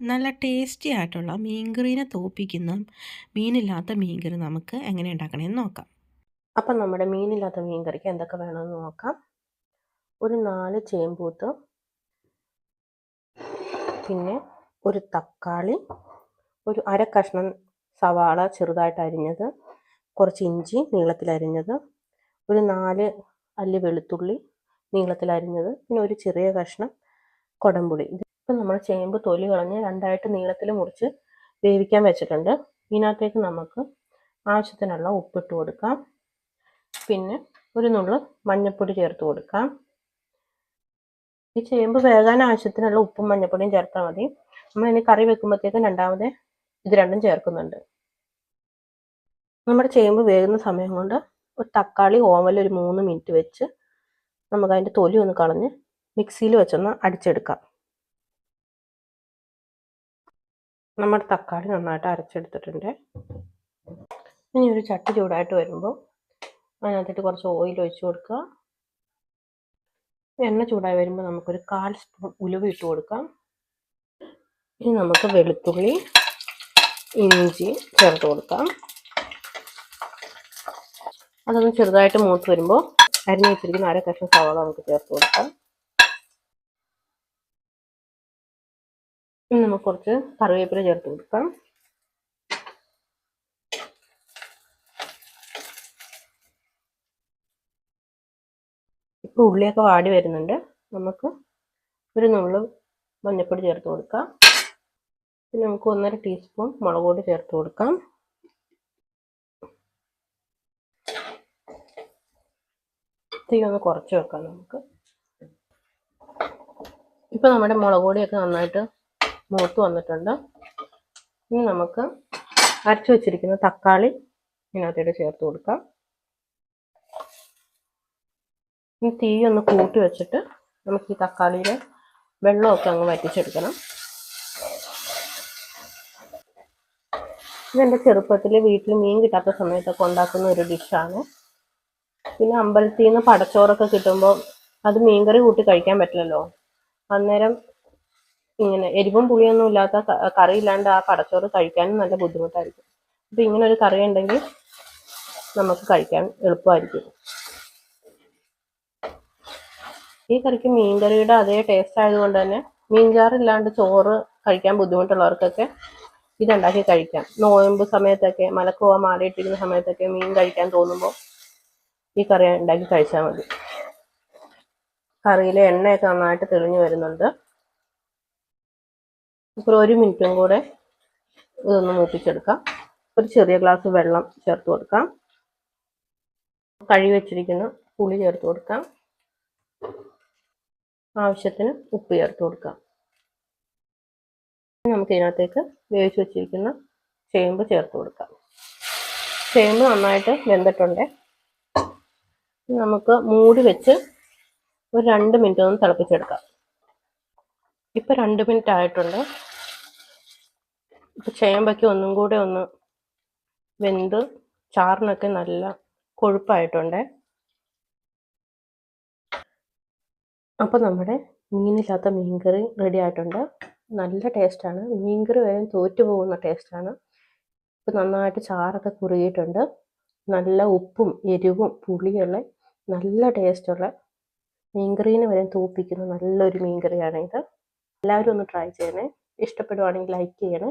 നല്ല ടേസ്റ്റി ആയിട്ടുള്ള മീൻകറീനെ തോപ്പിക്കുന്ന മീനില്ലാത്ത മീൻകറി നമുക്ക് എങ്ങനെ ഉണ്ടാക്കണമെന്ന് നോക്കാം. അപ്പം നമ്മുടെ മീനില്ലാത്ത മീൻകറിക്ക് എന്തൊക്കെ വേണമെന്ന് നോക്കാം. ഒരു നാല് ചേമ്പൂത്ത് പിന്നെ ഒരു തക്കാളി ഒരു അര കഷ്ണം സവാള ചെറുതായിട്ട് അരിഞ്ഞത് കുറച്ച് ഇഞ്ചി നീളത്തിൽ അരിഞ്ഞത് ഒരു നാല് അല്ലി വെളുത്തുള്ളി നീളത്തിൽ അരിഞ്ഞത് പിന്നെ ഒരു ചെറിയ കഷ്ണം കൊടംപുളി. ഇപ്പം നമ്മൾ ചേമ്പ് തൊലി കളഞ്ഞ് രണ്ടായിട്ട് നീളത്തിൽ മുറിച്ച് വേവിക്കാൻ വെച്ചിട്ടുണ്ട്. ഇതിനകത്തേക്ക് നമുക്ക് ആവശ്യത്തിനുള്ള ഉപ്പിട്ട് കൊടുക്കാം. പിന്നെ ഒരു നുള്ളു മഞ്ഞൾപ്പൊടി ചേർത്ത് കൊടുക്കാം. ഈ ചേമ്പ് വേകാൻ ആവശ്യത്തിനുള്ള ഉപ്പും മഞ്ഞൾപ്പൊടിയും ചേർത്താൽ മതി. നമ്മൾ ഇനി കറി വെക്കുമ്പോഴത്തേക്കും രണ്ടാമത് ഇത് രണ്ടും ചേർക്കുന്നുണ്ട്. നമ്മുടെ ചേമ്പ് വേകുന്ന സമയം കൊണ്ട് ഒരു തക്കാളി ഓവൽ ഒരു മൂന്ന് മിനിറ്റ് വെച്ച് നമുക്ക് അതിന്റെ തൊലി ഒന്ന് കളഞ്ഞ് മിക്സിയിൽ വെച്ചൊന്ന് അടിച്ചെടുക്കാം. നമ്മുടെ തക്കാളി നന്നായിട്ട് അരച്ചെടുത്തിട്ടുണ്ട്. ഇനി ഒരു ചട്ടി ചൂടായിട്ട് വരുമ്പോൾ അതിനകത്തിട്ട് കുറച്ച് ഓയിൽ ഒഴിച്ചു കൊടുക്കുക. എണ്ണ ചൂടായി വരുമ്പോൾ നമുക്കൊരു കാൽ സ്പൂൺ ഉലുവ ഇട്ട് കൊടുക്കാം. ഇനി നമുക്ക് വെളുത്തുള്ളി ഇഞ്ചി ചേർത്ത് കൊടുക്കാം. അതൊന്ന് ചെറുതായിട്ട് മൂത്ത് വരുമ്പോൾ അരിഞ്ഞു വെച്ചിരിക്കുന്ന അര കഷ്ണം സവാള നമുക്ക് ചേർത്ത് കൊടുക്കാം. ഇനി നമുക്ക് കുറച്ച് കറിവേപ്പില ചേർത്ത് കൊടുക്കാം. ഇപ്പൊ ഉള്ളിയൊക്കെ വാടി വരുന്നുണ്ട്. നമുക്ക് ഒരു നുള്ളു മഞ്ഞൾപ്പൊടി ചേർത്ത് കൊടുക്കാം. പിന്നെ നമുക്ക് ഒന്നര ടീസ്പൂൺ മുളക് പൊടി ചേർത്ത് കൊടുക്കാം. തീ ഒന്ന് കുറച്ച് വെക്കാം നമുക്ക്. ഇപ്പൊ നമ്മുടെ മുളക് പൊടിയൊക്കെ നന്നായിട്ട് മൂത്ത് വന്നിട്ടുണ്ട്. ഇനി നമുക്ക് അരച്ചു വെച്ചിരിക്കുന്ന തക്കാളി ഇതിനകത്തോട്ട് ചേർത്ത് കൊടുക്കാം. ഇനി തീ ഒന്ന് കൂട്ടി വെച്ചിട്ട് നമുക്ക് ഈ തക്കാളിയിലെ വെള്ളമൊക്കെ അങ്ങ് വറ്റിച്ചെടുക്കണം. ഇതെന്റെ ചെറുപ്പത്തിൽ വീട്ടിൽ മീൻ കിട്ടാത്ത സമയത്തൊക്കെ ഉണ്ടാക്കുന്ന ഒരു ഡിഷാണ്. പിന്നെ അമ്പലത്തിൽ നിന്ന് പടച്ചോറൊക്കെ കിട്ടുമ്പോൾ അത് മീൻകറി കൂട്ടി കഴിക്കാൻ പറ്റില്ലല്ലോ. അന്നേരം ഇങ്ങനെ എരിവും പുളിയൊന്നും ഇല്ലാത്ത കറി ഇല്ലാണ്ട് ആ കടച്ചോറ് കഴിക്കാനും നല്ല ബുദ്ധിമുട്ടായിരിക്കും. അപ്പം ഇങ്ങനെ ഒരു കറി ഉണ്ടെങ്കിൽ നമുക്ക് കഴിക്കാൻ എളുപ്പമായിരിക്കും. ഈ കറിക്ക് മീൻകറിയുടെ അതേ ടേസ്റ്റ് ആയതുകൊണ്ട് തന്നെ മീൻചാറില്ലാണ്ട് ചോറ് കഴിക്കാൻ ബുദ്ധിമുട്ടുള്ളവർക്കൊക്കെ ഇതുണ്ടാക്കി കഴിക്കാം. നോയമ്പ് സമയത്തൊക്കെ മലക്കുവ മാറിയിട്ടിരുന്ന സമയത്തൊക്കെ മീൻ കഴിക്കാൻ തോന്നുമ്പോൾ ഈ കറി ഉണ്ടാക്കി കഴിച്ചാൽ മതി. കറിയിലെ എണ്ണയൊക്കെ നന്നായിട്ട് തെളിഞ്ഞു വരുന്നുണ്ട്. ഇപ്പോൾ ഒരു മിനിറ്റും കൂടെ ഇതൊന്ന് മൂപ്പിച്ചെടുക്കാം. ഒരു ചെറിയ ഗ്ലാസ് വെള്ളം ചേർത്ത് കൊടുക്കാം. കഴുകി വെച്ചിരിക്കുന്ന പുളി ചേർത്ത് കൊടുക്കാം. ആവശ്യത്തിന് ഉപ്പ് ചേർത്ത് കൊടുക്കാം. നമുക്ക് ഇതിനകത്തേക്ക് വേവിച്ച് വെച്ചിരിക്കുന്ന ചേമ്പ് ചേർത്ത് കൊടുക്കാം. ചേമ്പ് നന്നായിട്ട് വെന്തിട്ടുണ്ട്. നമുക്ക് മൂടി വെച്ച് ഒരു രണ്ട് മിനിറ്റ് ഒന്ന് തിളപ്പിച്ചെടുക്കാം. ഇപ്പം രണ്ട് മിനിറ്റ് ആയിട്ടുണ്ട്. ഇപ്പം ചേമ്പയ്ക്ക് ഒന്നും കൂടെ ഒന്ന് വെന്ത് ചാറിനൊക്കെ നല്ല കൊഴുപ്പായിട്ടുണ്ട്. അപ്പോൾ നമ്മുടെ മീനില്ലാത്ത മീൻകറി റെഡി ആയിട്ടുണ്ട്. നല്ല ടേസ്റ്റാണ് മീൻകറി വരെ തോറ്റു പോകുന്ന ടേസ്റ്റാണ് ഇപ്പം നന്നായിട്ട് ചാറൊക്കെ കുറുകിയിട്ടുണ്ട്. നല്ല ഉപ്പും എരിവും പുളിയുള്ള നല്ല ടേസ്റ്റുള്ള മീൻകറീനെ വരെ തോപ്പിക്കുന്ന നല്ലൊരു മീൻകറിയാണ് ഇത്. എല്ലാവരും ഒന്ന് ട്രൈ ചെയ്യണേ. ഇഷ്ടപ്പെടുവാണെങ്കിൽ ലൈക്ക് ചെയ്യണേ.